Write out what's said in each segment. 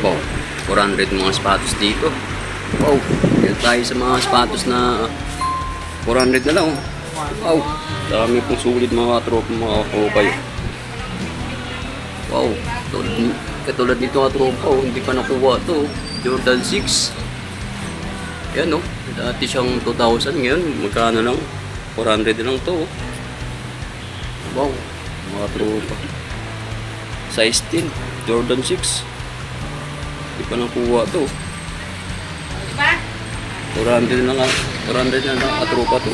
Wow, 400 mga sapatos dito. Wow, dito tayo sa mga sapatos na 400 na lang. oh. Wow, dami pong sulit mga tropa mga kakukay. Wow, tulad, katulad nito mga tropa, oh, hindi pa nakuha to. Jordan 6. Yan oh, dati siyang 2,000 ngayon, magkano lang? 400 na lang to. oh. Wow, mga tropa. Size 10, Jordan 6. Hindi pa nakuha to. Diba? 400 na lang, 400 na lang katropa to.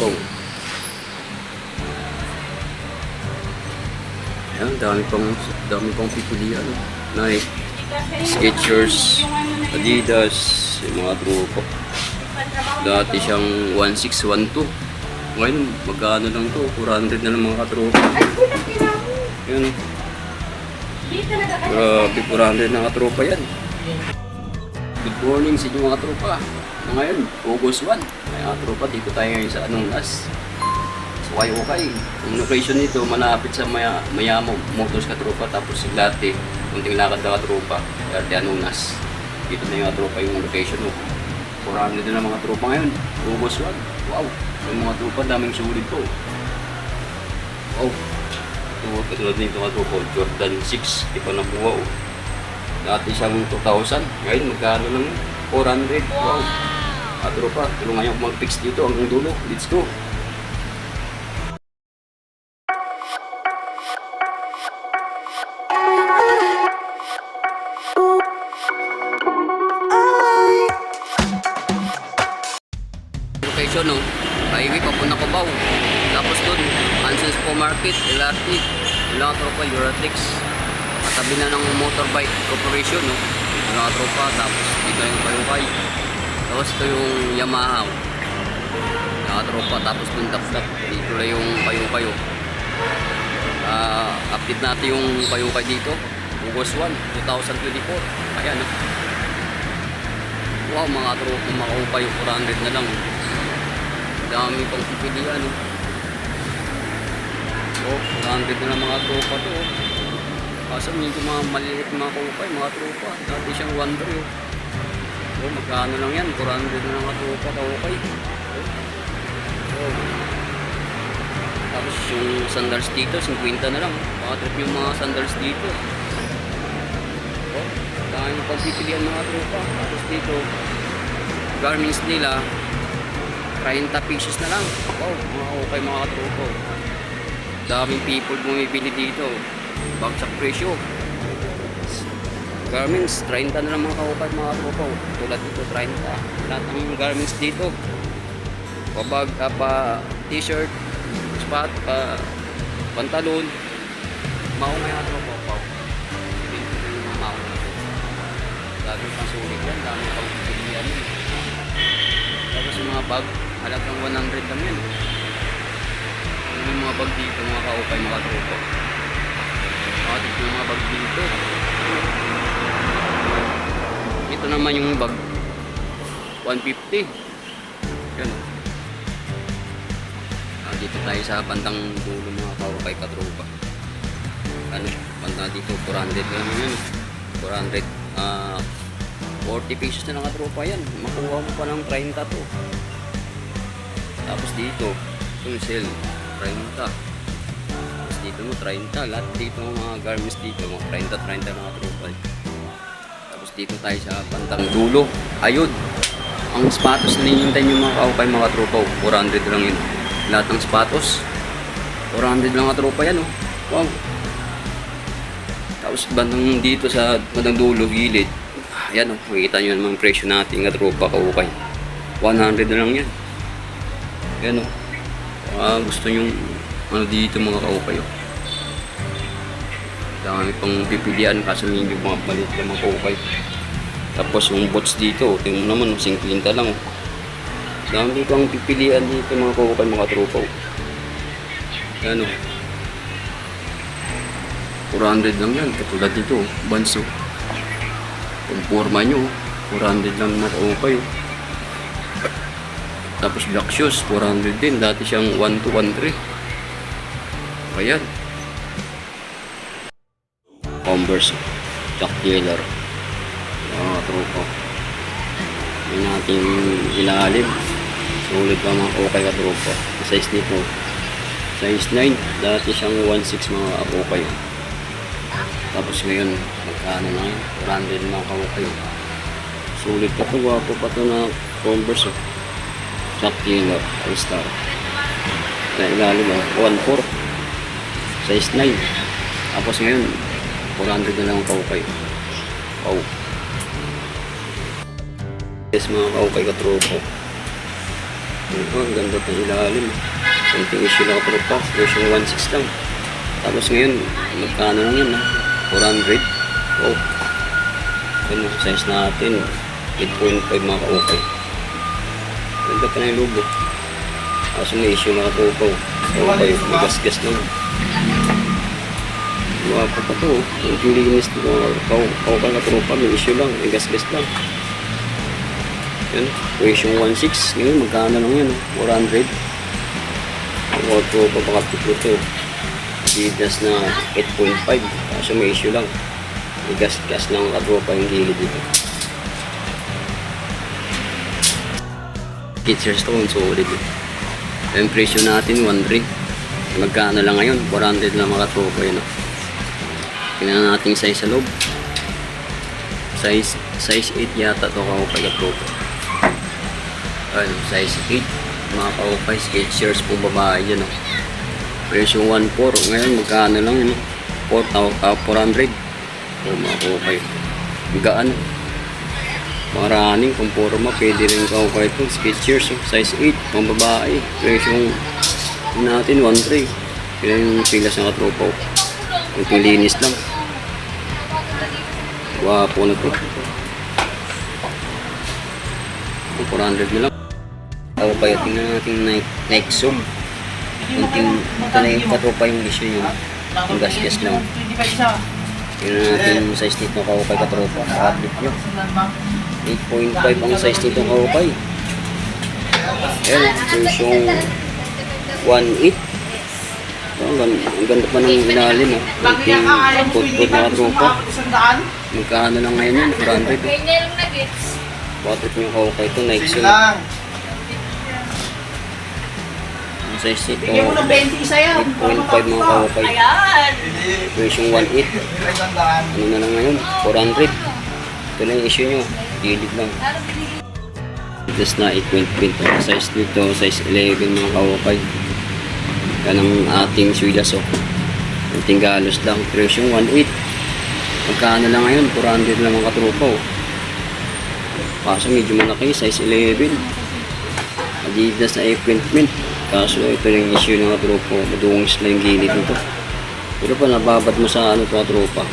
Wow. Ayan, dami pang, dami pang pipilian. Nike, Skechers, Adidas, yung mga tropa. Dati siyang 1612. Ngayon, magkano lang to? 400 na lang mga katropa. Yun, Grabe, 400 na katropa yan. Good morning sa inyo mga tropa. Ngayon, August 1. Mga tropa, dito tayo ngayon sa Anungas. So, kayo okay. Ang location nito, malapit sa Maya, Mayamo Motors Katropa. Tapos si Late, kunting lakad na Katropa. Late Anunas. Dito na yung Katropa yung location mo. 400 na lang mga tropa ngayon. August 1. Wow. Yung mga tropa, daming sulit po. Wow. Ito, katulad nito mga tropa, Jordan 6. Di pa nabuha oh. Dati siyang 2,000. Ngayon, magkano lang? 400. Wow. Ah, tropa, tulungan niyo mag-fix dito hanggang dulo. Let's go. Dun tap-tap. Dito na yung Payukay, oh. Ah, update natin yung Payukay dito. August 1, 2024. Ayan, no? Wow, mga tropa, mga upay, 400 na lang. Dami pang pipilian, no? Oh, 400 na lang mga tropa to. oh. Kaso medyo mga maliliit mga kupay, mga tropa. Dati siyang 1 oh. Oh, magkano lang yan? 400 na lang mga tropa kaupay. Tapos yung sandals dito, 50 na lang. Pakatrip yung mga sandals dito. Oh, dahil pang pipilian mga tropa. Tapos dito, garments nila, 30 pieces na lang. Wow, mga okay mga tropa. Daming people bumibili dito. Bagsak presyo. Garments, 30 na lang mga kaupay mga tropa. Tulad dito, 30. Lahat ng garments dito. Pabag, ah, pa t-shirt, spot, pa pantalon. Tropa pa. Dito yung mga maong. Dami pang sulit yan, dami pang pilihan yan. Tapos yung mga bag, halagang 100 lang yan. Yung mga bag dito, mga kaupay, mga tropa. Makatip yung mga bag dito. Ito naman yung bag. 150. Tayo sa bandang dulo mga kaupay, katropa. Ano, banda dito, 400 lang yun. 400. Ah, 40 pesos na lang katropa yan. Makuha mo pa ng 30 to. Tapos dito, yung sale, 30. Tapos dito mo, 30. Lahat dito mga garments dito, mga 30-30 mga tropa. Tapos dito tayo sa pantang dulo. Ayun. Ang sapatos na hinihintay nyo mga kaupay mga tropa. oh. 400 lang yun. Lahat ng sapatos. 400 lang mga tropa yan oh. Wow. Tapos bandang dito sa bandang dulo, gilid. Ayan oh, makikita nyo naman presyo natin nga tropa kaukay. 100 na lang yan. Ayan oh. Ah, gusto nyo ano dito mga kaukay oh. Dami pang pipilian kaso medyo mga balit lang mga kaukay. Tapos yung bots dito, tingnan mo naman, 50 lang oh. Dami pang pipilian dito mga kaukay mga tropa. Ayan oh. 400 lang yan, katulad dito, banso. Kung forma nyo, 400 lang makaupay. Tapos black shoes, 400 din. Dati siyang 1 to 1 Ayan. Converse. Chuck Taylor. Mga tropa. Yan natin ilalim. Sulit pa mga okay ka tropa. Ang Size nito. Size 9. Dati siyang 1.6 mga okay. Tapos ngayon, magkano na yun? 400 mga kaukay. Sulit pa to, wapo pa to na Converse. Oh. Chuck Taylor, All-Star. Sa ilalim, oh, 1.4. Size 9. Tapos ngayon, 400 na lang ang kaukay. Wow. Yes, mga kaukay katropo. Ito, ang ganda ng ilalim. Konting issue lang katropo. Version 1.6 lang. Tapos ngayon, magkano lang ah? 400. Wow. Ano, size natin. 8.5 mga kaukay. Ganda pa na yung logo. Kaso may issue na katropo. Okay, may gas-gas lang. Wapo pa to. Yung linis to. Kau, kau ka katropa. May issue lang. May gas-gas lang. Yan. Version 1.6. Ngayon, magkano lang oh? 400. Ang auto pa baka tiplo to. Adidas na 8.5. Kaso may issue lang. May gas-gas lang katropa yung gilid dito. Kitcher Stone, solid. Yung presyo natin, 1.3. Magkano lang ngayon? 400 lang mga tropa yun. oh. Tingnan natin size sa loob. Size, size 8 yata to ka tropa. Ayun, size 8. Mga kaupay, sketchers po babae yun. Oh. Presyo 1.4. Ngayon, magkano lang yun? oh. 4,000, ah, 400. Oh, mga kaupay. Gaan. Maraming kumporma, pwede rin kaupay ito. Sketchers, oh. size 8. Mga babae. Presyo natin 1.3. Kaya yung silas ng katropa. oh. Ito linis lang. Wapo na to. 400 na lang. Kaya tingnan natin Nike, Nike Zoom. Kunting, ito na yung katropa yung issue yun. Yung gas-gas lang. Tingnan natin yung size nito kawakay katropa. Atlet nyo. 8.5 ang size nito kawakay. Ayan, version 1.8. Ang ganda, ang ganda pa ng ilalim oh. Kunting put-put na katropa. Magkano lang ngayon yun? 400 oh. Ganyan lang nuggets. Bakit yung kawakay ito? Nike Zoom. Ang size nito, Bigyan mo ng 20 isa yan. 8.5 mga kawakay. Ayan. Version 1.8. Ano na lang ngayon? 400. Ito na yung issue nyo. Gilid lang. Just na 8.20 ang size nito. Size 11 mga kawakay. Yan ang ating swilas oh. Kunting galos lang. Version 1.8. Magkano lang ngayon? 400 lang ang katropa oh. Kaso medyo malaki. Size 11. Adidas na equipment. Kaso ito yung issue ng katropa. Madungis na yung gilid nito. Pero pa nababad mo sa ano to tropa.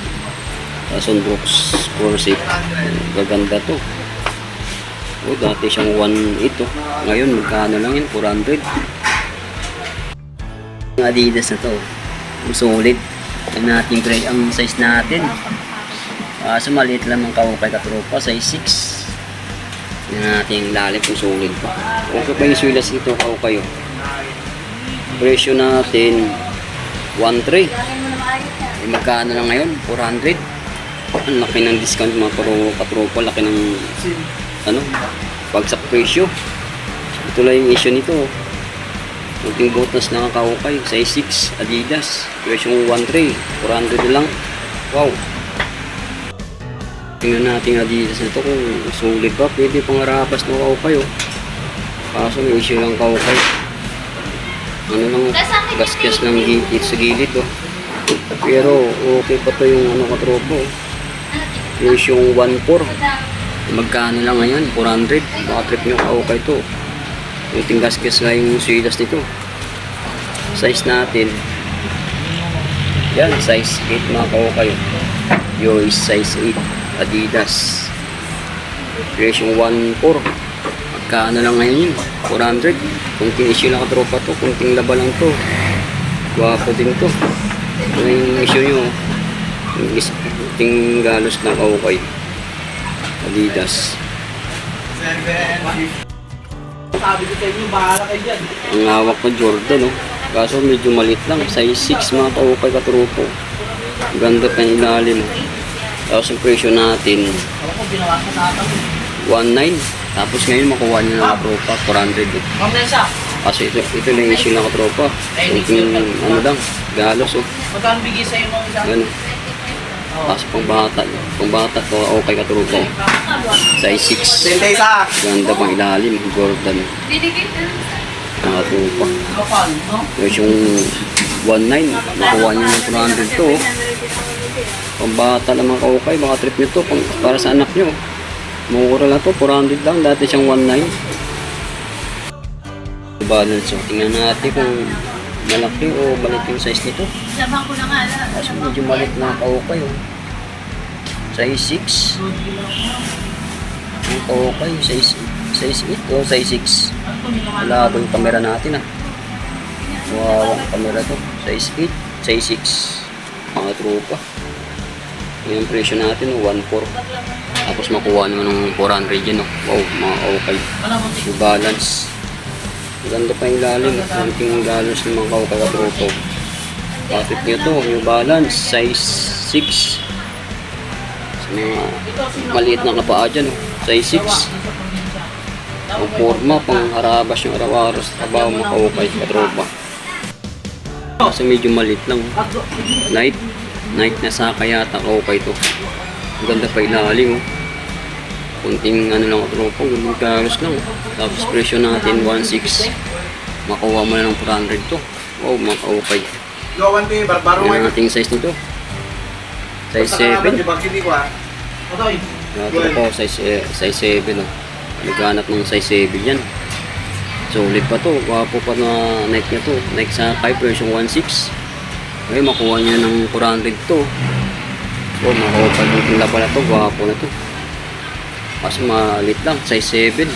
Sa Sunbrooks Corset. Gaganda to. O dati siyang 1.8 to. Ngayon magkano lang yun? 400. Yung Adidas na to. Ang solid. Ang natin grade ang size natin. Kaso maliit lang ng kawukay katropa. Size 6. Yan natin yung lalim kung solid pa. Okay pa yung sulas ito kawukay. oh. Presyo natin 1.3. Eh, magkano lang ngayon? 400. Ang laki ng discount mga katropa. Laki ng ano, bagsak presyo. Ito lang yung issue nito. Kunting botas na kakawakay. Size 6, Adidas. Version 1.3. 400 na lang. Wow. Tingnan natin yung Adidas nito kung sulit ba. Pwede pang harapas na kakawakay oh. Kaso may issue lang kakawakay. Ano lang, gas-gas lang gilid sa gilid oh. Pero okay pa to yung ano katropo. oh. Version 1.4. Magkano lang ngayon? 400. Baka trip nyo ka-okay to. Yung tinggas-gas nga yung silas nito. Size natin. Yan, size 8 mga ka-okay. Yo is size 8. Adidas. Version 1.4. Magkano lang ngayon yun? 400. Kunting issue lang katropa to. Kunting laba lang to. Gwapo din to. Ito na yung issue nyo. Yung is- kunting galos ng ka-okay. Adidas. Sabi ko sa inyo, bahala kayo dyan. Ang hawak ko Jordan, oh. Kaso medyo maliit lang. Size 6 mga kaukay katurupo. Ganda pa yung ilalim. Tapos yung presyo natin, Ako ko, binawasan na ata. 1.9. Tapos ngayon makuha niyo ng katropa, 400. eh. Kasi ito, ito lang yung issue ng katropa. Kunting ano lang, galos oh. magkano bigay sa'yo nung isa? Ganun. Tapos pang bata, pang bata to, okay katropa. oh. Size 6. Sente isa. Ganda pang ilalim, na. Ang katropa. Tapos yung 1.9, makuha niyo ng 400 to. oh. Pang bata naman ka-okay, baka trip nyo to pang, para sa anak nyo. Mura lang to, 400 lang, dati siyang 1.9. Balance, so tingnan natin kung malaki o balik yung size nito. Sabang ko na nga. Kaso medyo maliit na ka-okay oh. Size 6. Ang ka-okay, size, size 8 o size 6. Wala ko yung camera natin ah. Wow, ang camera to. Size 8, size 6. Mga tropa. Yung presyo natin, oh, 1.4. Tapos makuha nyo ng 400 yan. Oh. Wow, mga okay. Yung balance. Maganda pa yung lalim. Kunting balance ng mga kaukay tropa. Bakit nyo to? Yung balance, size 6. Sa mga maliit na kapaa dyan. Size 6. Ang forma, pang harabas yung araw-araw sa trabaho mga kaukay katropa. Kasi medyo maliit lang. Night. Night na saka yata kaukay to. Ang ganda pa ilalim. Oh. Kunting ano lang katropa, gandang karos lang. Tapos presyo natin 1.6. Makuha mo na ng 400 to. Wow, yung barbaro Yan ang ating size nito. Size 7. Di ba hindi ko ah? Otoy, Ito po, size, eh, size 7. Oh. Naghanap ng size 7 yan. Solid pa to. Gwapo pa na Nike na to. Nike sa Kai version 1.6. Ngayon, makuha niya ng 400 to. Oh, makuha pa yung laba na to. Gwapo na to. Kasi malit lang. Size 7.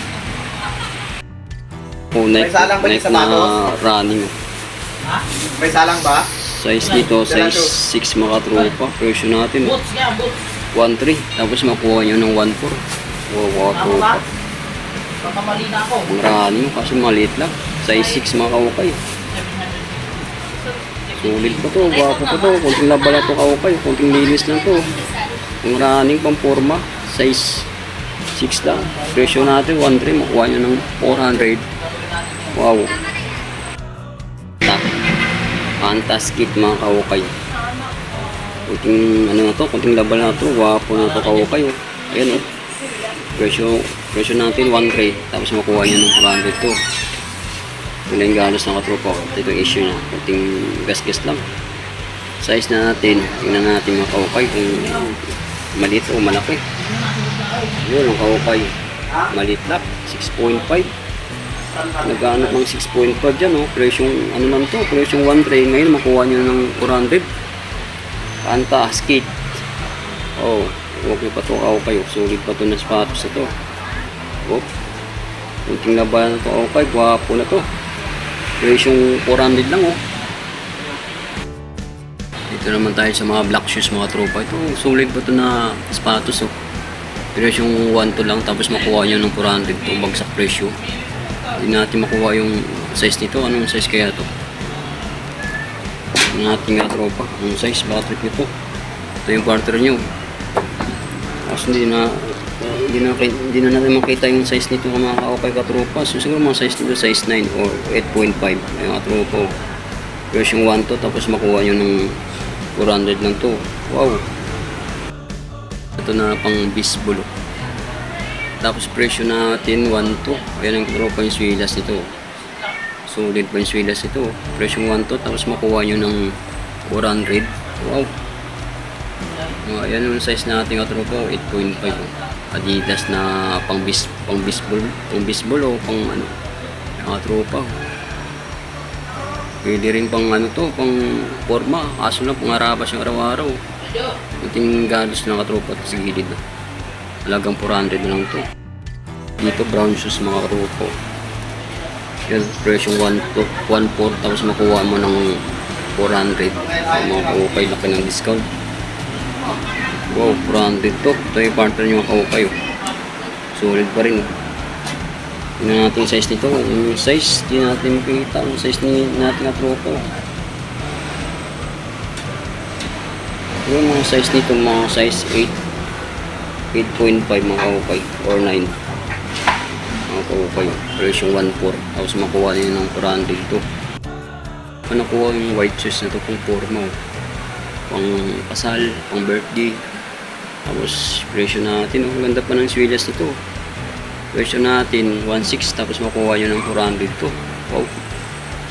Oh, Nike, May salang ba Nike na sapatos? running. oh. May salang ba? Size nito, size 6 mga tropa. Version natin. oh. boots nga, boots. 1.3. Tapos makuha niyo ng 1.4. Wow, mga Ako tropa. ba? Na ako. Ang running kasi maliit lang. Size 6 mga kaukay. Sulit pa to, gwapo pa to. Kunting labala to kaukay. Kunting linis lang to. Ang running pang forma. Size 6 lang. Presyo natin 1.3. Makuha nyo ng 400. Wow. Tak. Fantastic mga kaukay. Kunting ano na to. Kunting labala na to. Gwapo na to kaukay. oh. Ayan oh. Presyo, presyo natin 1.3. Tapos makuha nyo ng 400 to. Yung galos ng katropa ko. Ito yung issue niya. Kunting gas-gas lang. Size na natin. Tingnan natin mga kaukay kung maliit o malaki. Yun ang kaukay. Maliit lang. 6.5. Naghanap ng 6.5 dyan. Oh. Presyong ano lang to. Presyong 1.3. Ngayon makuha nyo ng 400. Panta. Skate. Oh. Okay pa to kaukay. Oh. Sulit pa to na sapatos na to. Oh. Kunting labanan na to kaukay. Gwapo na to. Presyong 400 lang oh. Dito naman tayo sa mga black shoes mga tropa. Ito, sulit pa to na sapatos oh. Presyong 1 to lang tapos makuha nyo ng 400 to bagsak presyo. Hindi natin makuha yung size nito. Anong size kaya to? Ang ating mga tropa. Anong size? Baka trip nito. Ito yung quarter nyo. Kasi hindi na hindi na, hindi na natin makita yung size nito mga kaokay katropa. So siguro mga size nito size 9 or 8.5 ay mga tropa. Version 1 to tapos makuha nyo ng 400 lang to. Wow! Ito na pang bisbolo. Tapos presyo natin 1 to. Ayan ang tropa yung swilas nito. Solid pa yung swilas ito. Presyo 1 to tapos makuha nyo ng 400. Wow! Oh, ayan yung size natin at tropa, 8.5. Adidas na pang bis pang baseball, pang baseball o pang ano, mga tropa. Pwede rin pang ano to, pang forma. Kaso lang pang arabas yung araw-araw. Kunting galos ng katropa at sa gilid. oh. Talagang 400 na lang to. Dito brown shoes mga katropa. Yan, presyong 1 to 1.4 tapos makuha mo ng 400. Mga okay, laki ng discount. Wow, branded to. Ito yung partner nyo ako kayo. Solid pa rin. Tingnan natin yung size nito. Yung size, di natin makikita. Yung size ni natin at tropa. Yung mga size nito, mga size 8, 8.5 mga kaukay, or 9. Mga kaukay, version 1.4. Tapos makuha niyo ng 400 dito. Ano nakuha yung white shoes na to kung forma. oh. Pang kasal, pang birthday. Tapos presyo natin, oh, ang ganda pa ng swilas nito. Presyo natin 1.6 tapos makuha nyo ng 400 to. Wow.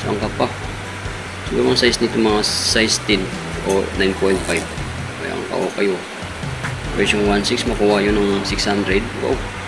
Saan ka pa? Siguro mga size nito mga size 10 o 9.5. Kaya ang kao kayo. Presyo 1.6 makuha nyo ng 600. Wow.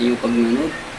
Sa inyong pagmanood.